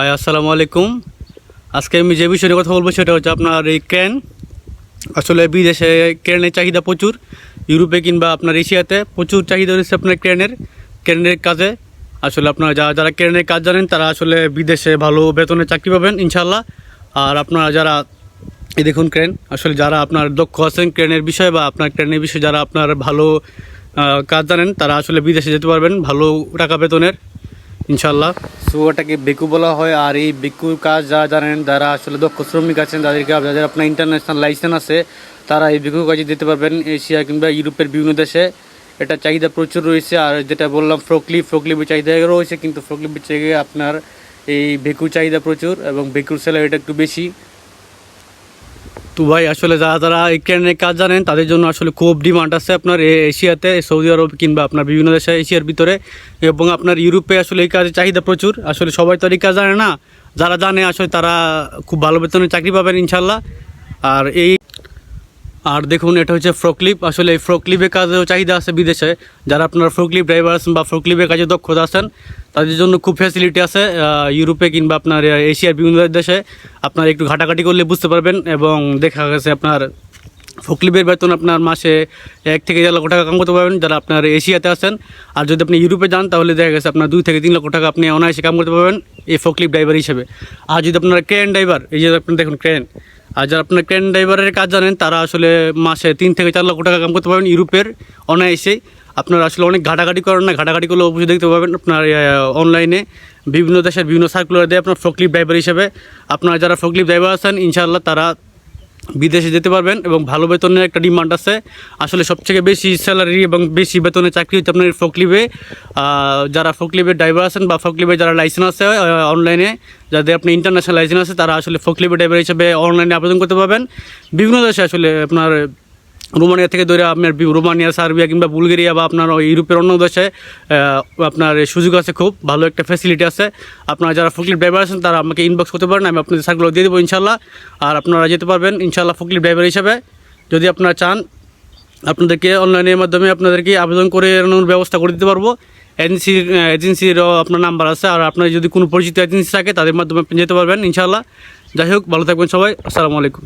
High, আসসালামু আলাইকুম। আজকে আমি যে বিষয়ে নিয়ে কথা বলব সেটা হচ্ছে আপনার এই ক্রেন। আসলে বিদেশে ক্রেনের চাহিদা প্রচুর, ইউরোপে কিংবা আপনার এশিয়াতে প্রচুর চাহিদা রয়েছে আপনার ক্রেনের ক্রেনের কাজে। আসলে আপনারা যারা যারা ক্রেনের কাজ জানেন, তারা আসলে বিদেশে ভালো বেতনে চাকরি পাবেন ইনশাল্লাহ আর আপনারা যারা, এই দেখুন ক্রেন, আসলে যারা আপনার দক্ষ আছেন ক্রেনের বিষয়ে বা আপনার ক্রেনের বিষয়ে যারা আপনার ভালো কাজ জানেন, তারা আসলে বিদেশে যেতে পারবেন, ভালো টাকা বেতনের ইনশাল্লাহ সো ওটাকে বেকু বলা হয়? আর এই বেকুর কাজ যারা জানেন, যারা আসলে দক্ষ শ্রমিক আছেন, তাদেরকে যাদের আপনার ইন্টারন্যাশনাল লাইসেন্স আছে, তারা এই বেকু কাজে দিতে পারবেন এশিয়া কিংবা ইউরোপের বিভিন্ন দেশে। এটা চাহিদা প্রচুর রয়েছে, আর যেটা বললাম, ফ্রকলি ফ্রকলিপের চাহিদা রয়েছে, কিন্তু ফ্রকলিপের থেকে আপনার এই বেকুর চাহিদা প্রচুর এবং বেকুর স্যালারিটা একটু বেশি। তো ভাই, আসলে যারা যারা এই কাজ জানেন, তাদের জন্য আসলে খুব ডিমান্ড আছে আপনার এশিয়াতে, সৌদি আরব কিংবা আপনার বিভিন্ন দেশে, এশিয়ার ভিতরে। এবং আপনার ইউরোপে আসলে এই কাজের চাহিদা প্রচুর। আসলে সবাই তো আর এই কাজ জানে না। যারা জানে, আসলে তারা খুব ভালো বেতনে চাকরি পাবেন, ইনশাল্লাহ। আর এই আর দেখুন, এটা হচ্ছে ফ্রকলিপ আসলে এই ফ্রকলিপের কাজেও চাহিদা আছে বিদেশে। যারা আপনার ফ্রকলিপ ড্রাইভার আছেন বা ফ্রকলিপের কাজে দক্ষতা আছেন, তাদের জন্য খুব ফ্যাসিলিটি আছে ইউরোপে কিংবা আপনার এশিয়ার বিভিন্ন দেশে। আপনার একটু ঘাটাঘাটি করলে বুঝতে পারবেন এবং দেখা গেছে আপনার ফকলিপের বেতন আপনার মাসে এক থেকে দেড় লক্ষ টাকা কাম করতে পারবেন যারা আপনার এশিয়াতে আছেন। আর যদি আপনি ইউরোপে যান, তাহলে দেখা গেছে আপনার দুই থেকে তিন লক্ষ টাকা আপনি অনায়াসে কাম করতে পারবেন এই ফকলিপ ড্রাইভার হিসেবে। আর যদি আপনার ক্রেন ড্রাইভার এই যে আপনি দেখুন ক্রেন আর যারা আপনার ক্রেন ড্রাইভারের কাজ জানেন, তারা আসলে মাসে তিন থেকে চার লক্ষ টাকা কাম করতে পারবেন ইউরোপের অনায়াসেই। আপনারা আসলে অনেক ঘাটাঘাটি করেন না, ঘাটাঘাটি করলে অবশ্যই দেখতে পাবেন আপনার অনলাইনে বিভিন্ন দেশের বিভিন্ন সার্কুলার দেয় আপনার ফ্রকলিপ ড্রাইভার হিসেবে। আপনারা যারা ফ্রকলিপ ড্রাইভার আছেন, ইনশাআল্লাহ তারা বিদেশে যেতে পারবেন এবং ভালো বেতনের একটা ডিমান্ড আছে। আসলে সবথেকে বেশি স্যালারি এবং বেশি বেতনের চাকরি হচ্ছে আপনার ফকলিবে যারা ফকলিবে ড্রাইভার আছেন বা ফকলিবে যারা লাইসেন্স আছে অনলাইনে যাদের আপনি ইন্টারন্যাশনাল লাইসেন্স আছে, তারা আসলে ফকলিবে ড্রাইভার হিসেবে অনলাইনে আবেদন করতে পারবেন। বিভিন্ন দেশে আসলে আপনার রোমানিয়া থেকে ধরে আপনার রোমানিয়া, সার্বিয়া কিংবা বুলগেরিয়া বা আপনার ইউরোপের অন্য দেশে আপনার সুযোগ আছে খুব, ভালো একটা ফ্যাসিলিটি আছে। আপনারা যারা ফকলিপ ড্রাইভার আছেন, তারা আমাকে ইনবক্স করতে পারেন, আমি আপনাদের সার্কুলার দিয়ে দেবো ইনশাল্লাহ আর আপনারা যেতে পারবেন ইনশাল্লাহ ফকলিপ ড্রাইভার হিসেবে। যদি আপনারা চান, আপনাদেরকে অনলাইনের মাধ্যমে আপনাদেরকে আবেদন করে আনানোর ব্যবস্থা করে দিতে পারব। এজেন্সির এজেন্সিরও আপনার নাম্বার আছে, আর আপনার যদি কোনো পরিচিত এজেন্সি থাকে, তাদের মাধ্যমে আপনি যেতে পারবেন ইনশাল্লাহ যাই হোক, ভালো থাকবেন সবাই, আসসালামু আলাইকুম।